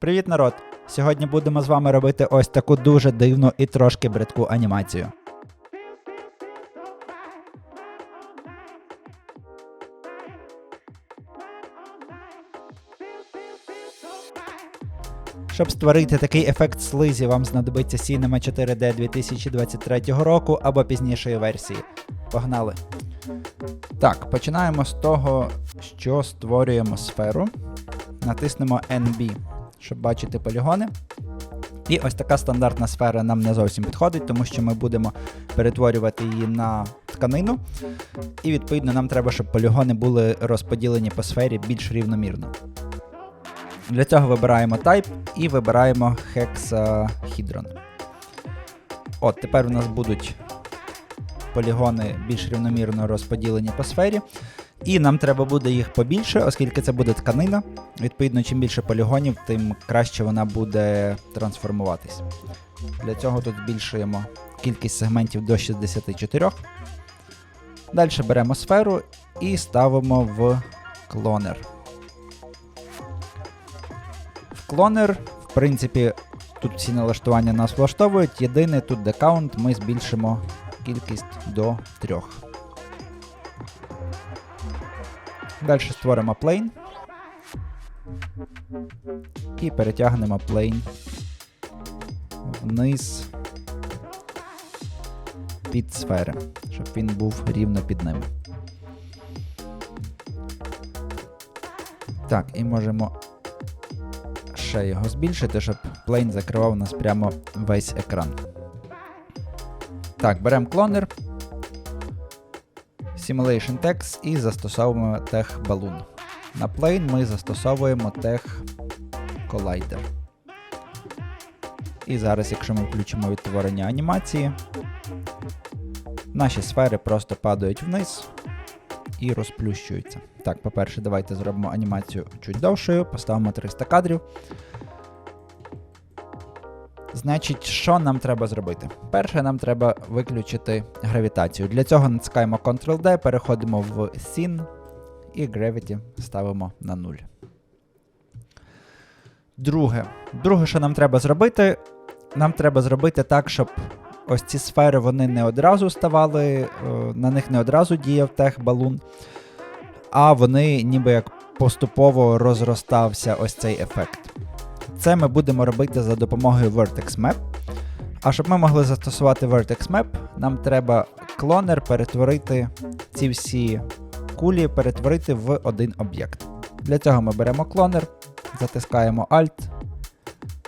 Привіт, народ! Сьогодні будемо з вами робити ось таку дуже дивну і трошки бридку анімацію. Щоб створити такий ефект слизі, вам знадобиться Cinema 4D 2023 року або пізнішої версії. Погнали! Так, починаємо з того, що створюємо сферу. Натиснемо NB, щоб бачити полігони. І ось така стандартна сфера нам не зовсім підходить, тому що ми будемо перетворювати її на тканину. І відповідно нам треба, щоб полігони були розподілені по сфері більш рівномірно. Для цього вибираємо Type і вибираємо Hexahedron. От, тепер у нас будуть полігони більш рівномірно розподілені по сфері. І нам треба буде їх побільше, оскільки це буде тканина. Відповідно, чим більше полігонів, тим краще вона буде трансформуватись. Для цього тут збільшуємо кількість сегментів до 64. Далі беремо сферу і ставимо в клонер. В клонер, в принципі, тут всі налаштування нас влаштовують. Єдине тут де каунт ми збільшимо кількість до 3. Далі створимо plane. І перетягнемо plane вниз під сфери, щоб він був рівно під ним. Так, і можемо ще його збільшити, щоб plane закривав у нас прямо весь екран. Так, беремо клонер. Simulation Text і застосовуємо Tech Balloon. На Plane ми застосовуємо Tech Collider. І зараз, якщо ми включимо відтворення анімації, наші сфери просто падають вниз і розплющуються. Так, по-перше, давайте зробимо анімацію чуть довшою, поставимо 300 кадрів. Значить, що нам треба зробити? Перше, нам треба виключити гравітацію. Для цього натискаємо Ctrl-D, переходимо в Scene і Gravity ставимо на 0. Друге, Друге, що нам треба зробити, нам треба зробити так, щоб ось ці сфери вони не одразу ставали, на них не одразу діяв тех-балун, а вони ніби як поступово розростався ось цей ефект. Це ми будемо робити за допомогою Vertex Map. А щоб ми могли застосувати Vertex Map, нам треба клонер перетворити ці всі кулі, перетворити в один об'єкт. Для цього ми беремо клонер, затискаємо Alt,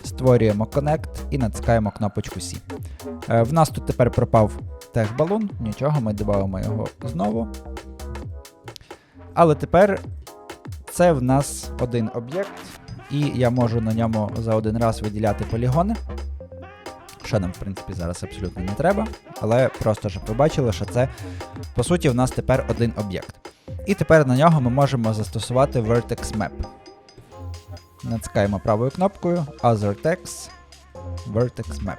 створюємо Connect і натискаємо кнопочку C. Е, в нас тут тепер пропав техбалун, нічого, ми додаємо його знову. Але тепер це в нас один об'єкт і я можу на ньому за один раз виділяти полігони. Що нам, в принципі, зараз абсолютно не треба, але просто щоб ви бачили, що це, по суті, в нас тепер один об'єкт. І тепер на нього ми можемо застосувати Vertex Map. Натискаємо правою кнопкою Other Text, Vertex Map.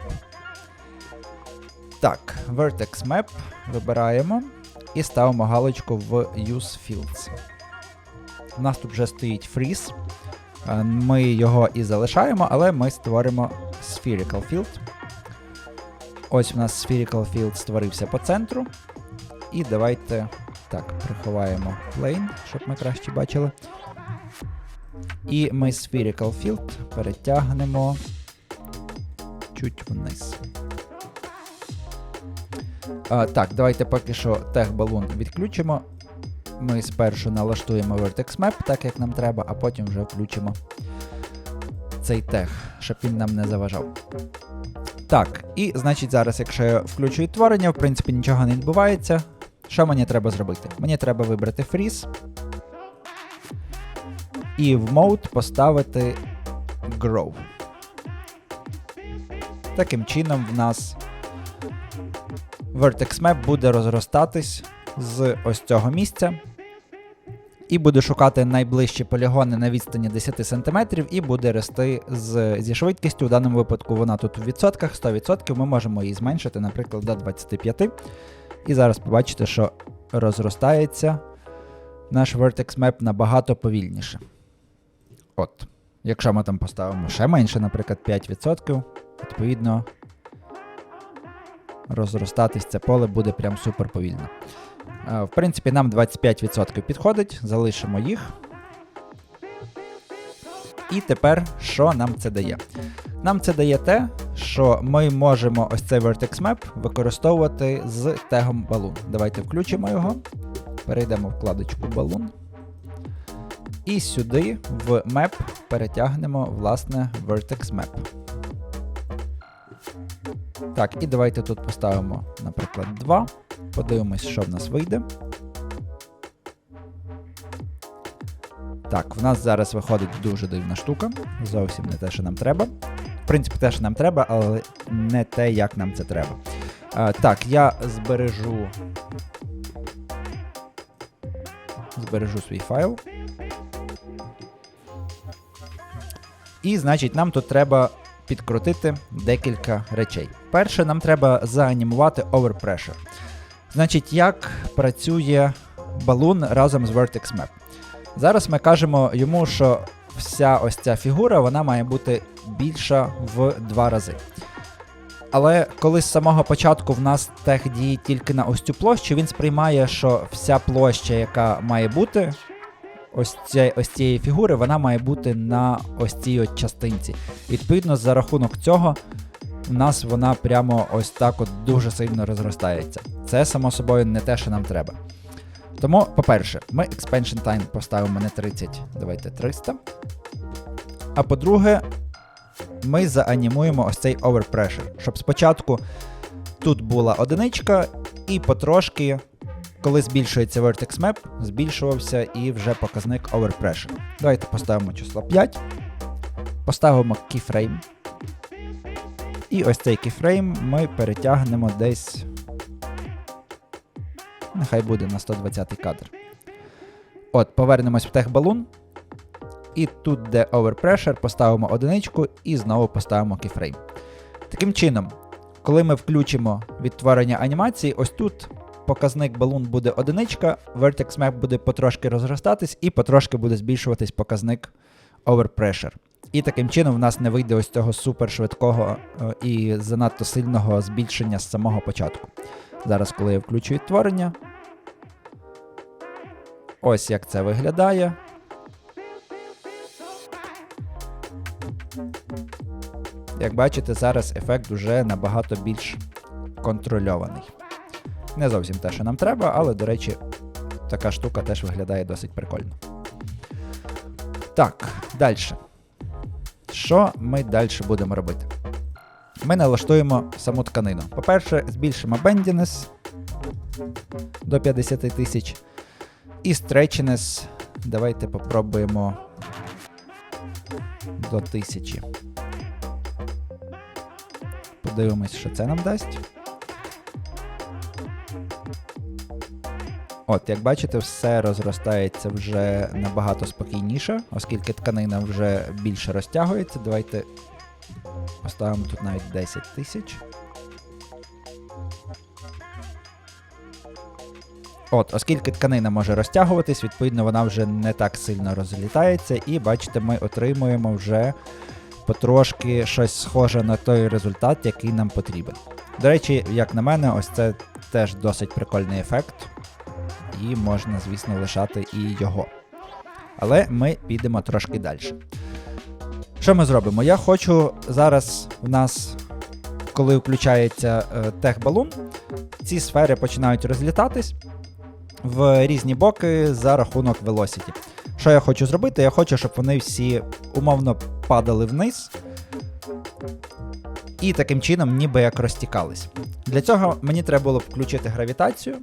Так, Vertex Map вибираємо і ставимо галочку в Use Fields. У нас тут вже стоїть Freeze. Е, ми його і залишаємо, але ми створимо Spherical Field. Ось у нас Spherical Field створився по центру. І давайте так, приховаємо plane, щоб ми краще бачили. І ми Spherical Field перетягнемо чуть вниз. А, Так, давайте поки що тех балун відключимо ми спершу налаштуємо Vertex Map, так як нам треба, а потім вже включимо цей тег, щоб він нам не заважав. Так, і значить зараз, якщо я включу відтворення, в принципі, нічого не відбувається. Що мені треба зробити? Мені треба вибрати Freeze і в Mode поставити Grow. Таким чином, в нас Vertex Map буде розростатись з ось цього місця і буде шукати найближчі полігони на відстані 10 см і буде рости з, зі швидкістю. В даному випадку вона тут в відсотках, 100%. Ми можемо її зменшити, наприклад, до 25. І зараз побачите, що розростається наш Vertex Map набагато повільніше. От. Якщо ми там поставимо ще менше, наприклад, 5%, відповідно, розростатись це поле буде прям супер повільно. Е, В принципі, нам 25% підходить, залишимо їх. І тепер що нам це дає? Нам це дає те, що ми можемо ось цей Vertex Map використовувати з тегом Balloon. Давайте включимо його. Перейдемо в вкладочку Balloon. І сюди в Map перетягнемо власне Vertex Map. Так, і давайте тут поставимо, наприклад, 2. Подивимось, що в нас вийде. Так, в нас зараз виходить дуже дивна штука. Зовсім не те, що нам треба. В принципі, те, що нам треба, але не те, як нам це треба. А, так, я збережу. Збережу свій файл. І, значить, нам тут треба підкрутити декілька речей. Перше, нам треба заанімувати overpressure. Значить, як працює балун разом з Vertex Map. Зараз ми кажемо йому, що вся ось ця фігура вона має бути більша в два рази. Але коли з самого початку в нас тег діє тільки на ось цю площу, він сприймає, що вся площа, яка має бути, ось, ця, ось цієї фігури, вона має бути на ось цій от частинці. Відповідно, за рахунок цього, у нас вона прямо ось так от дуже сильно розростається. Це, само собою, не те, що нам треба. Тому, по-перше, ми expansion time поставимо не 30, давайте 300. А по-друге, ми заанімуємо ось цей overpressure, щоб спочатку тут була одиничка, і потрошки, коли збільшується vertex map, збільшувався і вже показник overpressure. Давайте поставимо число 5, поставимо keyframe. І ось цей keyframe ми перетягнемо десь. Нехай буде на 120 кадр. От, повернемось в техбалун. І тут, де overpressure, поставимо одиничку і знову поставимо keyframe. Таким чином, коли ми включимо відтворення анімації, ось тут показник балун буде одиничка, vertex map буде потрошки розростатись і потрошки буде збільшуватись показник overpressure. І таким чином в нас не вийде ось цього супершвидкого е, і занадто сильного збільшення з самого початку. Зараз, коли я включу відтворення, ось як це виглядає. Як бачите, зараз ефект уже набагато більш контрольований. Не зовсім те, що нам треба, але, до речі, така штука теж виглядає досить прикольно. Так, далі. Що ми далі будемо робити? Ми налаштуємо саму тканину. По-перше, збільшимо bendiness до 50 тисяч. І stretchiness давайте попробуємо до 1000. Подивимось, що це нам дасть. От, як бачите, все розростається вже набагато спокійніше, оскільки тканина вже більше розтягується. Давайте поставимо тут навіть 10 тисяч. От, оскільки тканина може розтягуватись, відповідно, вона вже не так сильно розлітається, і бачите, ми отримуємо вже потрошки щось схоже на той результат, який нам потрібен. До речі, як на мене, ось це теж досить прикольний ефект, і можна, звісно, лишати і його. Але ми підемо трошки далі. Що ми зробимо? Я хочу зараз в нас, коли включається е, техбалун, ці сфери починають розлітатись в різні боки за рахунок velocity. Що я хочу зробити? Я хочу, щоб вони всі умовно падали вниз. І таким чином ніби як розтікались. Для цього мені треба було включити гравітацію.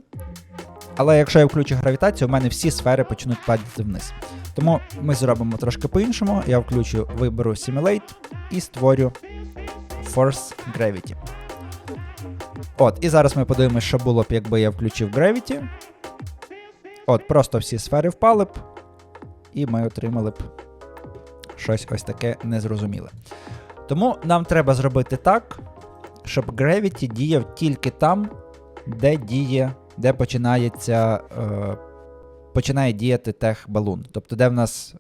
Але якщо я включу гравітацію, у мене всі сфери почнуть падати вниз. Тому ми зробимо трошки по-іншому. Я включу, виберу Simulate і створю Force Gravity. От, і зараз ми подивимося, що було б, якби я включив Gravity. От, просто всі сфери впали б, і ми отримали б щось ось таке незрозуміле. Тому нам треба зробити так, щоб Gravity діяв тільки там, де діє, де починається, е, починає діяти тех балун. Тобто, де в нас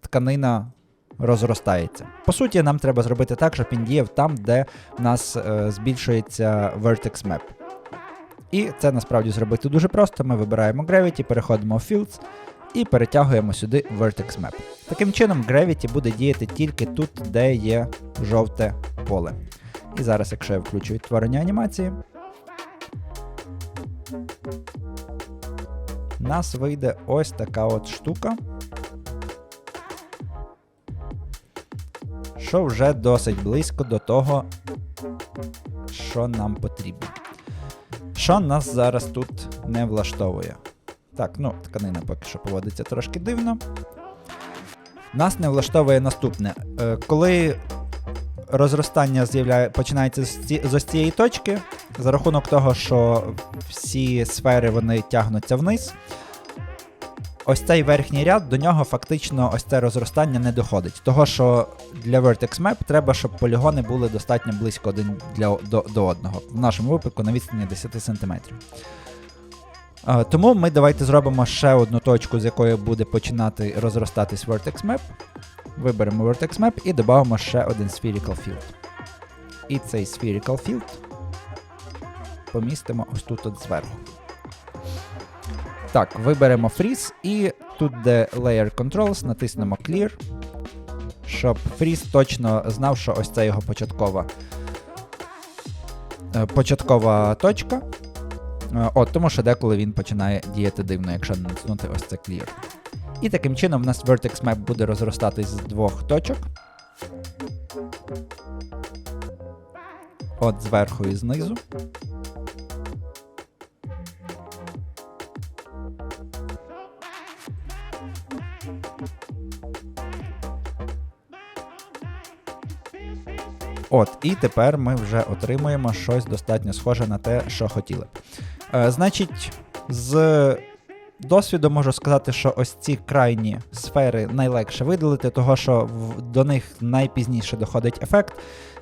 тканина розростається. По суті, нам треба зробити так, щоб він діяв там, де в нас е, збільшується vertex map. І це насправді зробити дуже просто. Ми вибираємо Gravity, переходимо в Fields і перетягуємо сюди Vertex Map. Таким чином, Gravity буде діяти тільки тут, де є жовте поле. І зараз, якщо я включу відтворення анімації, у нас вийде ось така от штука. Що вже досить близько до того, що нам потрібно. Що нас зараз тут не влаштовує? Так, ну, тканина поки що поводиться трошки дивно. Нас не влаштовує наступне. Е, коли розростання з'являє, починається з, з цієї точки, за рахунок того, що всі сфери вони тягнуться вниз, ось цей верхній ряд до нього фактично ось це розростання не доходить. Того, що для Vertex Map треба, щоб полігони були достатньо близько один для, до, до одного. В нашому випадку на відстані 10 см. Тому ми давайте зробимо ще одну точку, з якої буде починати розростатись Vertex Map. Виберемо Vertex Map і додамо ще один Spherical Field. І цей Spherical Field помістимо ось тут от зверху. Так, виберемо Freeze і тут, де Layer Controls, натиснемо Clear, щоб Freeze точно знав, що ось це його початкова, е, початкова точка. Е, От, тому що деколи він починає діяти дивно, якщо не натиснути ось це Clear. І таким чином у нас Vertex Map буде розростатись з двох точок. От зверху і знизу. От, і тепер ми вже отримуємо щось достатньо схоже на те, що хотіли. Е, значить, з досвіду можу сказати, що ось ці крайні сфери найлегше видалити, того що до них найпізніше доходить ефект.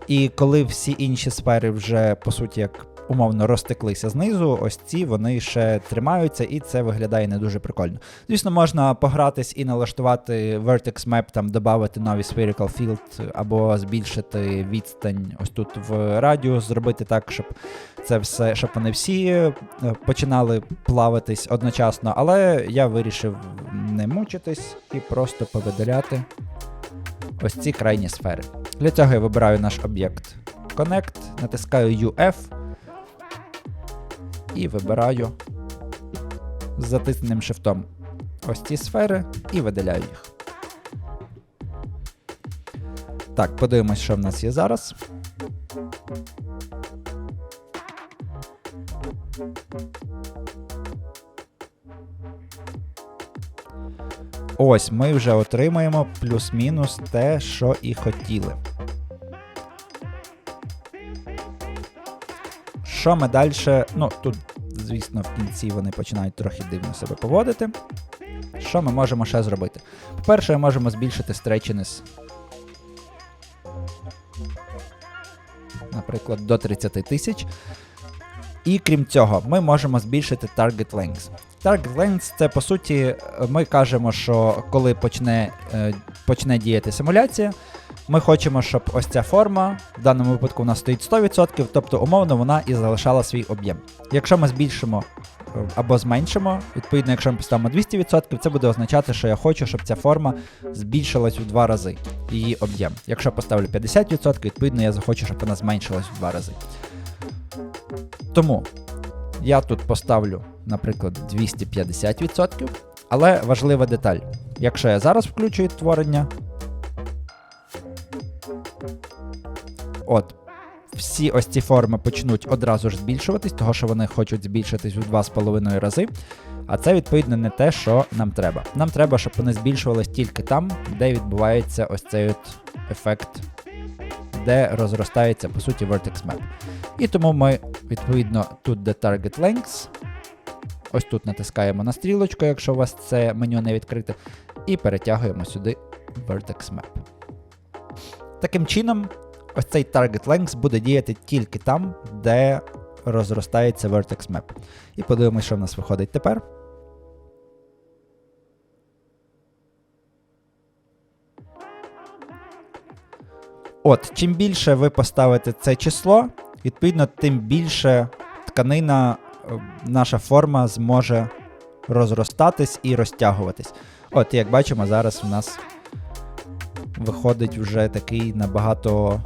І коли всі інші сфери вже, по суті, як умовно розтеклися знизу, ось ці вони ще тримаються, і це виглядає не дуже прикольно. Звісно, можна погратись і налаштувати Vertex Map, там додати нові Spherical Field, або збільшити відстань ось тут в радіус, зробити так, щоб це все, щоб вони всі е, починали плаватись одночасно, але я вирішив не мучитись і просто повидаляти ось ці крайні сфери. Для цього я вибираю наш об'єкт Connect, натискаю UF і вибираю з затисненим шифтом ось ці сфери і видаляю їх. Так, подивимось, що в нас є зараз. Ось ми вже отримаємо плюс-мінус те, що і хотіли. Що ми далі? Ну, тут, звісно, в кінці вони починають трохи дивно себе поводити. Що ми можемо ще зробити? По-перше, ми можемо збільшити stretchiness, наприклад, до 30 тисяч. І крім цього, ми можемо збільшити target length. Target length це по суті, ми кажемо, що коли почне, е, почне діяти симуляція, ми хочемо, щоб ось ця форма, в даному випадку нас стоїть 100%, тобто умовно вона і залишала свій об'єм. Якщо ми збільшимо е, або зменшимо, відповідно, якщо ми поставимо 200%, це буде означати, що я хочу, щоб ця форма збільшилась у два рази, її об'єм. Якщо поставлю 50%, відповідно я захочу, щоб вона зменшилась у два рази. Тому я тут поставлю, наприклад, 250%, але важлива деталь. Якщо я зараз включу відтворення, от, всі ось ці форми почнуть одразу ж збільшуватись, того що вони хочуть збільшитись у 2,5 рази. А це, відповідно, не те, що нам треба. Нам треба, щоб вони збільшувались тільки там, де відбувається ось цей от ефект, де розростається, по суті, Vertex Map. І тому ми, відповідно, тут де Target Lengths, ось тут натискаємо на стрілочку, якщо у вас це меню не відкрите, і перетягуємо сюди Vertex Map. Таким чином, ось цей Target Length буде діяти тільки там, де розростається Vertex Map. І подивимося, що в нас виходить тепер. От, чим більше ви поставите це число, відповідно, тим більше тканина, е, наша форма зможе розростатись і розтягуватись. От, як бачимо, зараз у нас виходить вже такий набагато.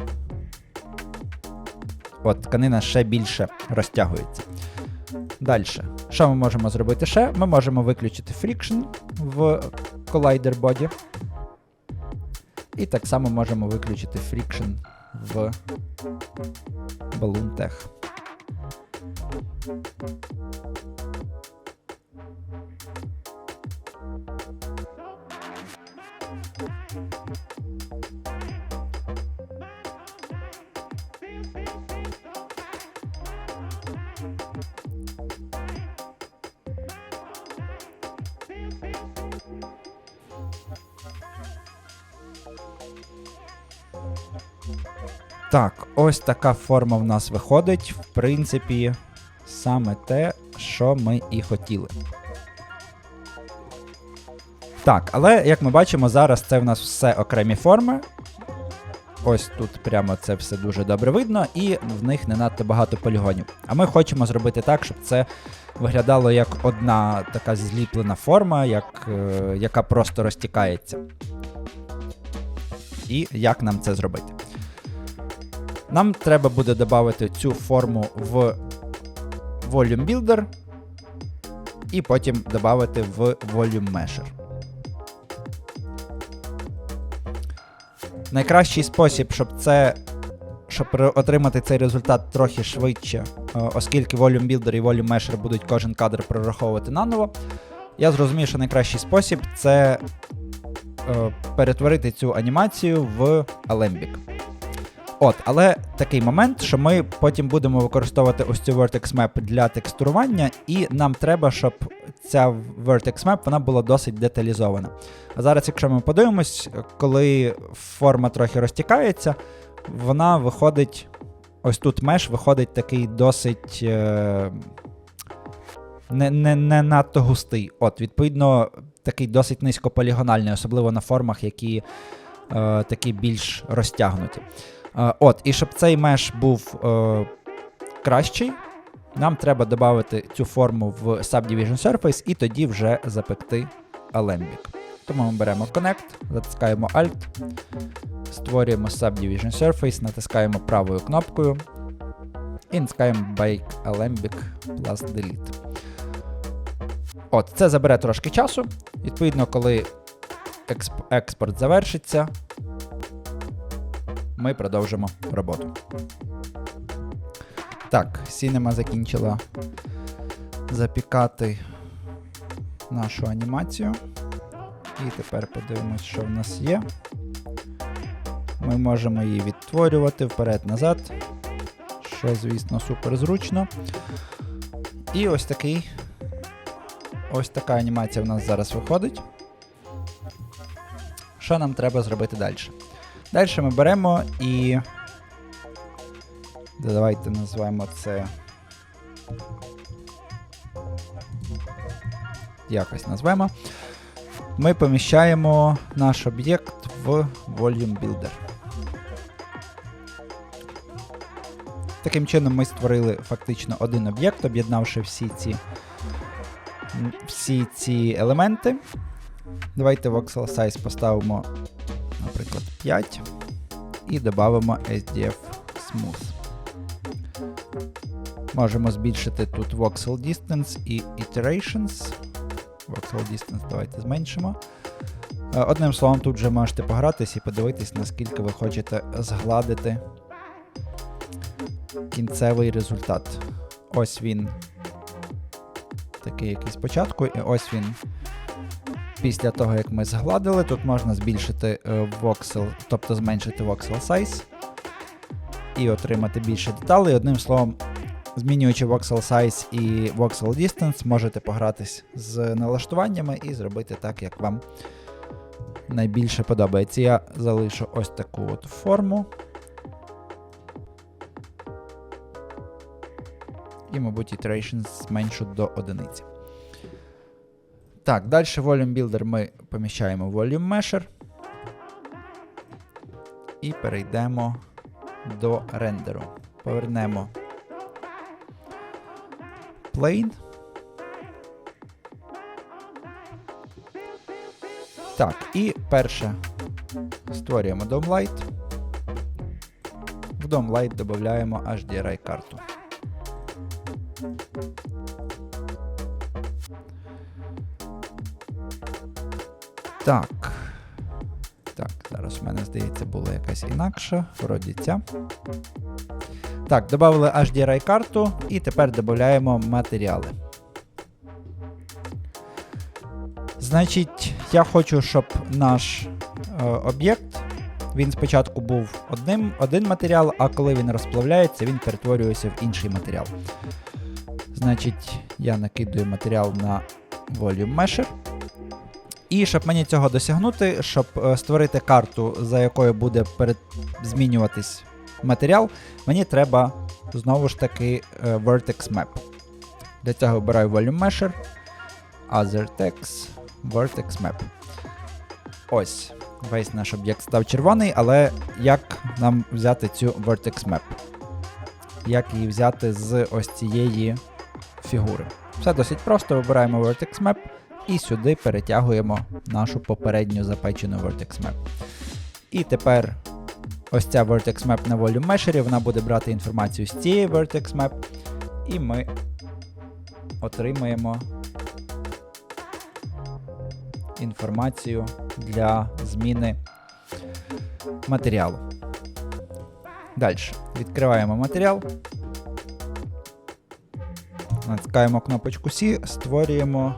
От, тканина ще більше розтягується. Далі. Що ми можемо зробити ще? Ми можемо виключити фрікшн в Collider Body. І так само можемо виключити фрікшн в Balloon. Так, ось така форма в нас виходить. В принципі, саме те, що ми і хотіли. Так, але як ми бачимо, зараз це в нас все окремі форми. Ось тут прямо це все дуже добре видно, і в них не надто багато полігонів. А ми хочемо зробити так, щоб це виглядало як одна така зліплена форма, як, е, яка просто розтікається. І як нам це зробити? Нам треба буде додати цю форму в Volume Builder і потім додати в Volume Measure. Найкращий спосіб, щоб це. Щоб отримати цей результат трохи швидше, е, оскільки Volume Builder і Volume Measure будуть кожен кадр прораховувати наново, я зрозумів, що найкращий спосіб це е, перетворити цю анімацію в Alembic. От, але такий момент, що ми потім будемо використовувати ось цю Vertex Map для текстурування, і нам треба, щоб ця Vertex Map вона була досить деталізована. А зараз, якщо ми подивимось, коли форма трохи розтікається, вона виходить. Ось тут меш виходить такий досить е, не, не, не надто густий. От, відповідно, такий досить низькополігональний, особливо на формах, які е, такі більш розтягнуті. Е, от, І щоб цей меш був е, кращий, нам треба додати цю форму в Subdivision Surface і тоді вже запекти Alembic. Тому ми беремо Connect, затискаємо Alt, створюємо Subdivision Surface, натискаємо правою кнопкою і натискаємо Bake Alembic plus Delete. От, Це забере трошки часу. Відповідно, коли експ експорт завершиться, ми продовжимо роботу. Так, Cinema закінчила запікати нашу анімацію. І тепер подивимось, що в нас є. Ми можемо її відтворювати вперед-назад, що, звісно, супер зручно. І ось такий ось така анімація в нас зараз виходить. Що нам треба зробити далі? Далі ми беремо і. Давайте назвемо це. Якось назвемо. Ми поміщаємо наш об'єкт в Volume Builder. Таким чином ми створили фактично один об'єкт, об'єднавши всі ці всі ці елементи. Давайте voxel size поставимо, 5 і додамо SDF Smooth. Можемо збільшити тут voxel distance і iterations. Voxel distance давайте зменшимо. Е, одним словом, тут вже можете погратись і подивитись, наскільки ви хочете згладити кінцевий результат. Ось він такий який спочатку, і ось він. Після того, як ми згладили, тут можна збільшити voxel, тобто зменшити voxel size і отримати більше деталей. Одним словом, змінюючи voxel size і voxel distance, можете погратись з налаштуваннями і зробити так, як вам найбільше подобається. Я залишу ось таку от форму. І, мабуть, iterations зменшу до одиниці. Так, далі Volume Builder ми поміщаємо в Volume Measure. І перейдемо до рендеру. Повернемо plane. Так, і перше створюємо DOM-Lite. В DOM-Lite додаємо HDRI карту. Так. Так, зараз в мене, здається, була якась інакша. Вроді. Так, додали HDRI карту і тепер додаємо матеріали. Значить, я хочу, щоб наш е, об'єкт він спочатку був одним, один матеріал, а коли він розплавляється, він перетворюється в інший матеріал. Значить, я накидую матеріал на Volume Mesher. І щоб мені цього досягнути, щоб е, створити карту, за якою буде перед... змінюватись матеріал, мені треба знову ж таки е, Vertex Map. Для цього обираю Volume Mesher, Other Text, Vertex Map. Ось. Весь наш об'єкт став червоний, але як нам взяти цю Vertex Map? Як її взяти з ось цієї фігури? Все досить просто, вибираємо Vertex Map і сюди перетягуємо нашу попередню запечену Vertex Map. І тепер ось ця Vertex Map на Volume Mesher, вона буде брати інформацію з цієї Vertex Map, і ми отримаємо інформацію для зміни матеріалу. Далі. Відкриваємо матеріал. Натискаємо кнопочку C, створюємо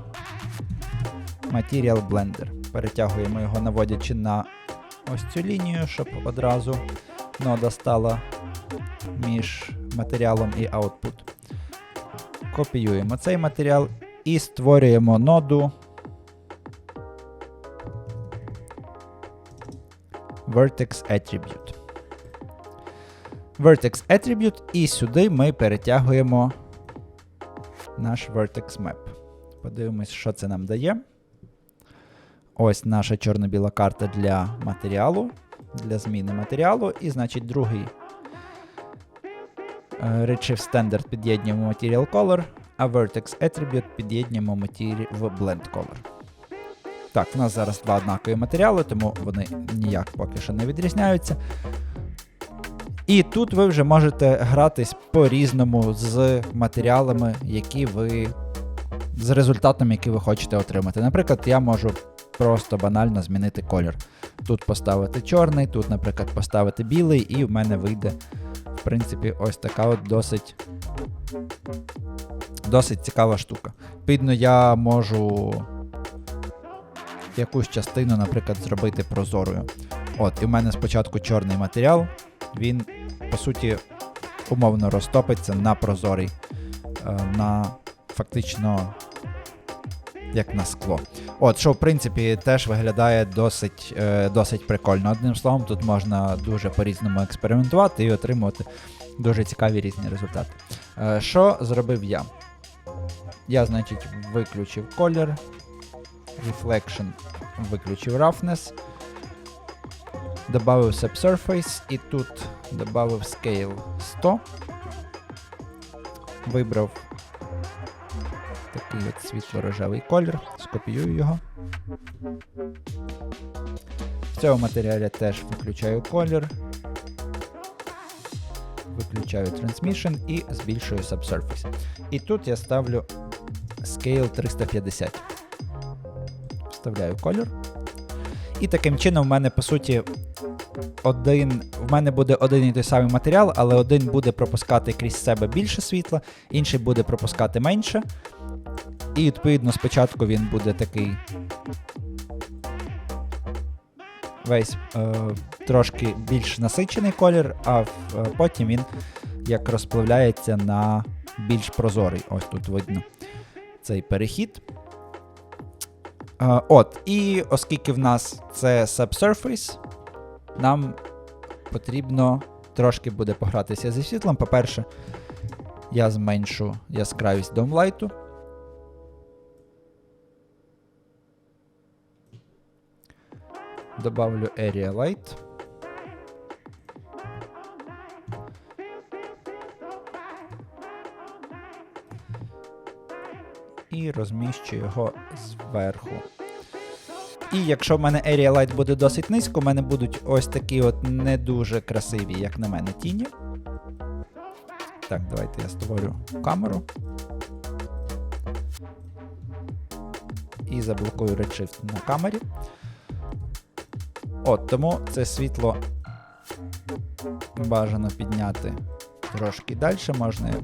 Material Blender. Перетягуємо його, наводячи на ось цю лінію, щоб одразу нода стала між матеріалом і output. Копіюємо цей матеріал і створюємо ноду Vertex Attribute. Vertex Attribute, і сюди ми перетягуємо наш Vertex Map. Подивимось, що це нам дає. Ось наша чорно-біла карта для матеріалу, для зміни матеріалу. І, значить, другий е, Redshift Standard під'єднуємо Material Color, а Vertex Attribute під'єднуємо в Blend Color. Так, в нас зараз два однакові матеріали, тому вони ніяк поки що не відрізняються. І тут ви вже можете гратись по-різному з матеріалами, які ви. з результатом, який ви хочете отримати. Наприклад, я можу просто банально змінити колір. Тут поставити чорний, тут, наприклад, поставити білий, і в мене вийде, в принципі, ось така от досить досить цікава штука. Відповідно, я можу якусь частину, наприклад, зробити прозорою. От, І в мене спочатку чорний матеріал, він, по суті, умовно розтопиться на прозорий, е, на фактично як на скло. От, що в принципі теж виглядає досить е, досить прикольно. Одним словом, тут можна дуже по-різному експериментувати і отримувати дуже цікаві різні результати. Е, що зробив я? Я, значить, виключив колір, Reflection виключив Roughness, Добавив Subsurface і тут додав Scale 100. Вибрав такий от світло-рожевий колір, скопіюю його. В цьому матеріалі теж виключаю колір, виключаю Transmission і збільшую Subsurface. І тут я ставлю Scale 350. Вставляю колір. І таким чином в мене, по суті, один, в мене буде один і той самий матеріал, але один буде пропускати крізь себе більше світла, інший буде пропускати менше. І, відповідно, спочатку він буде такий весь е, трошки більш насичений колір, а е, потім він як розплавляється на більш прозорий. Ось тут видно цей перехід. Е, от, І оскільки в нас це Subsurface, нам потрібно трошки буде погратися зі світлом. По-перше, я зменшу яскравість домлайту. добавлю Area Light. І розміщу його зверху. І якщо в мене Area Light буде досить низько, в мене будуть ось такі от не дуже красиві, як на мене, тіні. Так, давайте я створю камеру. І заблокую Redshift на камері. От, тому це світло бажано підняти трошки далі, можна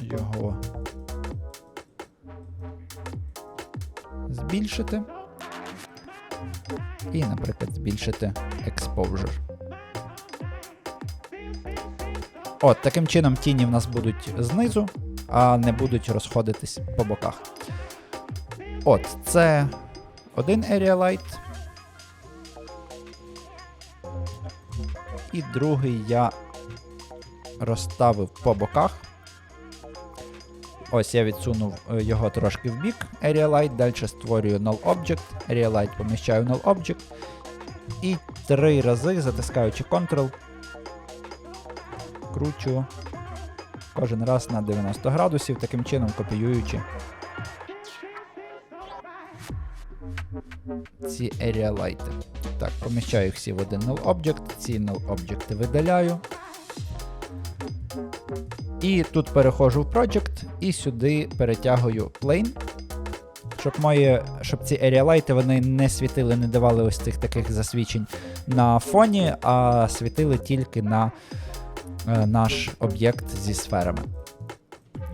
його збільшити. І, наприклад, збільшити exposure. От, таким чином тіні в нас будуть знизу, а не будуть розходитись по боках. От, це один Area Light. І другий я розставив по боках. Ось я відсунув е, його трошки в бік Area далі створюю Null Object, Area поміщаю Null Object. І три рази, затискаючи Ctrl, кручу кожен раз на 90 градусів, таким чином копіюючи ці Area. Так, поміщаю всі в один Null Object, ці Null Object видаляю. І тут переходжу в Project і сюди перетягую Plane. Щоб мої, щоб ці Area вони не світили, не давали ось цих таких засвічень на фоні, а світили тільки на е, наш об'єкт зі сферами.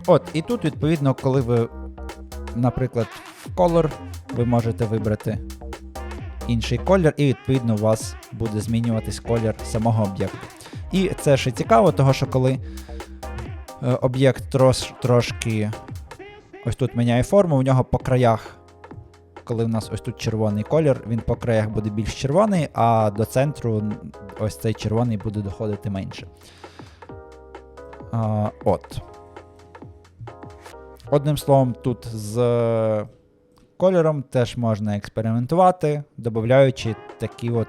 От, і тут, відповідно, коли ви, наприклад, в Color, ви можете вибрати інший колір, і відповідно у вас буде змінюватись колір самого об'єкту. І це ще цікаво, того що коли е, об'єкт трош, трошки ось тут міняє форму, у нього по краях, коли у нас ось тут червоний колір, він по краях буде більш червоний, а до центру ось цей червоний буде доходити менше. А, от. Одним словом, тут з кольором теж можна експериментувати, додаючи такі от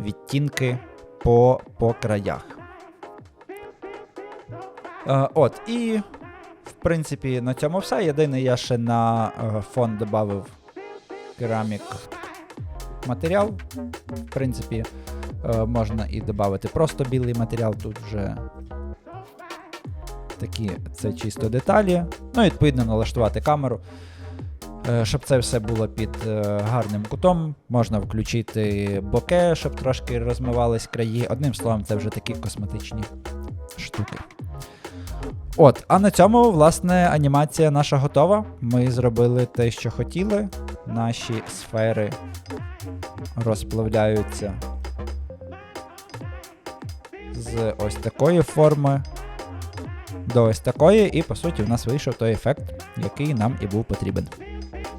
відтінки по, по краях. Е, от, і в принципі на цьому все. Єдине, я ще на е, фон додав керамік матеріал. В принципі, е, можна і додати просто білий матеріал, тут вже такі це чисто деталі. Ну, і відповідно налаштувати камеру. Е, Щоб це все було під е, гарним кутом, можна включити боке, щоб трошки розмивались краї. Одним словом, це вже такі косметичні штуки. От, а на цьому, власне, анімація наша готова. Ми зробили те, що хотіли. Наші сфери розплавляються з ось такої форми до ось такої, і по суті в нас вийшов той ефект, який нам і був потрібен.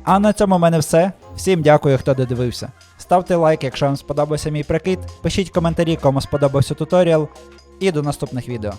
А на цьому в мене все. Всім дякую, хто додивився. Ставте лайк, якщо вам сподобався мій прикид, пишіть коментарі, кому сподобався туторіал, і до наступних відео.